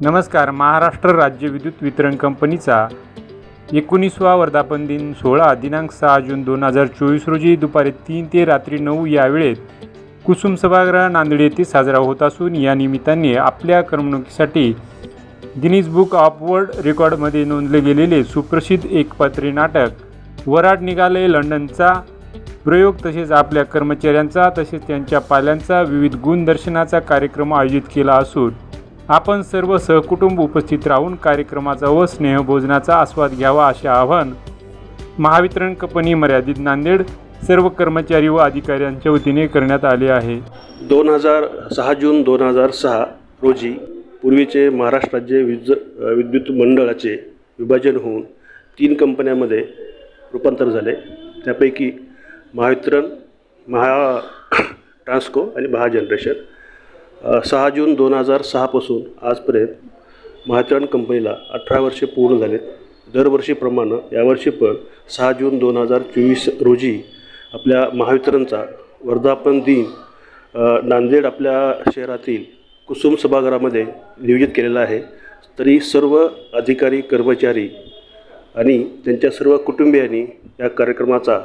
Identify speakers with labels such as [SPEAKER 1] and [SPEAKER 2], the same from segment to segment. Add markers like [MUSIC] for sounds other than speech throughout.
[SPEAKER 1] नमस्कार महाराष्ट्र राज्य विद्युत वितरण कंपनीचा एकोणीसवा वर्धापन दिन सोळा दिनांक सहा जून दोन हजार चोवीस रोजी दुपारी तीन ते रात्री नऊ या वेळेत कुसुम सभागृह नांदेड येथे साजरा होत असून या निमित्ताने आपल्या करमणुकीसाठी गिनीज बुक ऑफ वर्ल्ड रेकॉर्डमध्ये नोंदले गेलेले सुप्रसिद्ध एकपात्री नाटक वराड निघाले लंडनचा प्रयोग तसेच आपल्या कर्मचाऱ्यांचा तसेच त्यांच्या पाल्यांचा विविध गुणदर्शनाचा कार्यक्रम आयोजित केला असून आपण सर्व सहकुटुंब उपस्थित राहून कार्यक्रमाचा व स्नेहभोजनाचा आस्वाद घ्यावा असे आवाहन महावितरण कंपनी मर्यादित नांदेड सर्व कर्मचारी व अधिकाऱ्यांच्या वतीने करण्यात आले आहे.
[SPEAKER 2] दोन हजार सहा जून दोन हजार सहा रोजी पूर्वीचे महाराष्ट्र राज्य विज विद्युत मंडळाचे विभाजन होऊन तीन कंपन्यामध्ये रूपांतर झाले. त्यापैकी महावितरण महा [COUGHS] ट्रान्सको आणि महा जनरेशन. सहा जून दोन हजार सहापासून आजपर्यंत महावितरण कंपनीला अठरा वर्षे पूर्ण झालेत. दरवर्षीप्रमाणे यावर्षी पण सहा जून दोन हजार चोवीस रोजी आपल्या महावितरणचा वर्धापन दिन नांदेड आपल्या शहरातील कुसुम सभागृहामध्ये नियोजित केलेला आहे. तरी सर्व अधिकारी कर्मचारी आणि त्यांच्या सर्व कुटुंबियांनी या कार्यक्रमाचा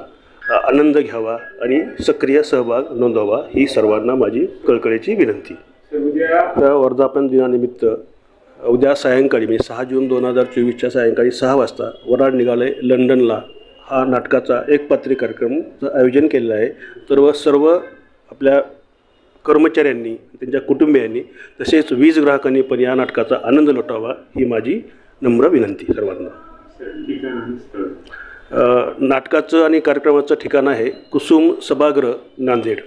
[SPEAKER 2] आनंद घ्यावा आणि सक्रिय सहभाग नोंदवावा ही सर्वांना माझी कळकळीची विनंती. त्या वर्धापन दिनानिमित्त उद्या सायंकाळी म्हणजे सहा जून दोन हजार चोवीसच्या सायंकाळी सहा वाजता वराड निघाले लंडनला. हा नाटकाचा एक पात्री कार्यक्रमचं आयोजन केलेलं आहे. तर व सर्व आपल्या कर्मचाऱ्यांनी त्यांच्या कुटुंबियांनी तसेच वीज ग्राहकांनी पण या नाटकाचा आनंद लुटावा ही माझी नम्र विनंती सर्वांना. नाटकाचं आणि कार्यक्रमाचं ठिकाण आहे कुसुम सभागृह नांदेड.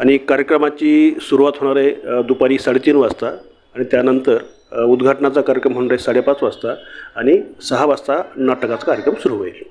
[SPEAKER 2] आणि कार्यक्रमाची सुरुवात होणार आहे दुपारी साडेतीन वाजता आणि त्यानंतर उद्घाटनाचा कार्यक्रम होणार आहे साडेपाच वाजता आणि सहा वाजता नाटकाचा कार्यक्रम सुरू होईल.